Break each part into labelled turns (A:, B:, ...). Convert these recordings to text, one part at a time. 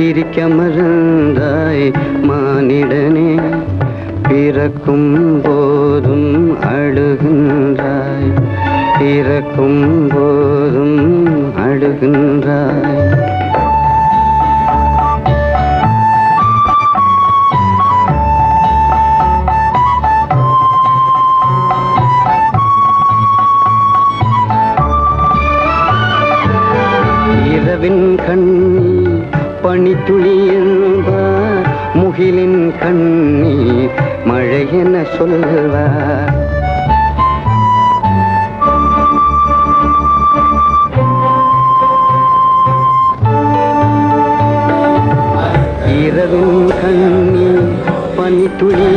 A: சிரிக்க மறந்தாய் மானிடனே பிறக்கும் போதும் அழுகின்றாய் பிறக்கும் போதும் அழுகின்றாய். இரவின் கண் பனித்துளி என்பார் முகிலின் கண்ணீர் மழை என சொல்வார் இரவின் கண்ணீர் பனித்துளி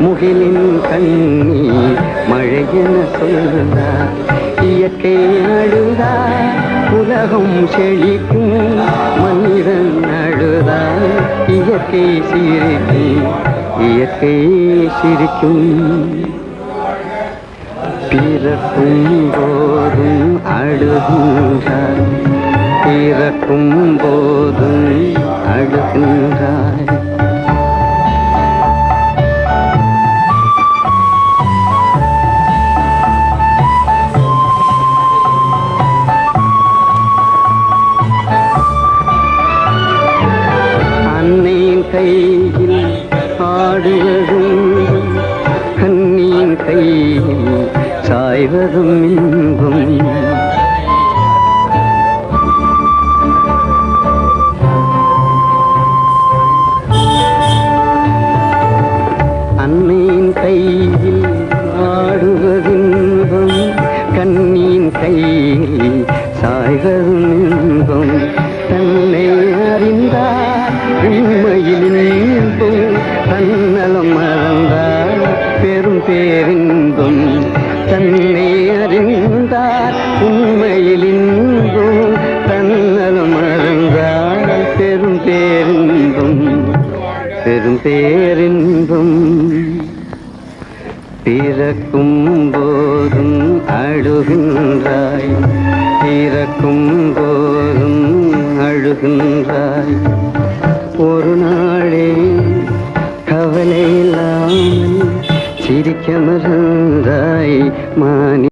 A: முகிலின் கண்ணீர் மழை என சொல்வார் இயற்கை அழுதார் உலகம் செழிக்கும் மனிதன் அழுதான் இயற்கை சிரிக்கும் இயற்கை சிரிக்கும். பிறக்கும் போதும் அழுகின்றாய் பிறக்கும் போதும் அழுகின்றாய். கையில் ஆடுவதும் கண்ணியின் கையில் சாய்வதும் இன்பும். பேரின்பம் தன்னை அறிந்தார். உண்மையில் இன்பம் தன்னலம் மறந்தார் பெரும் பேரின்பம் பெரும் பேரின்பம் பிறக்கும் போதும் அழுகின்றாய். கவலை இல்லாமல் சிரிக்க மறந்தாய் மானி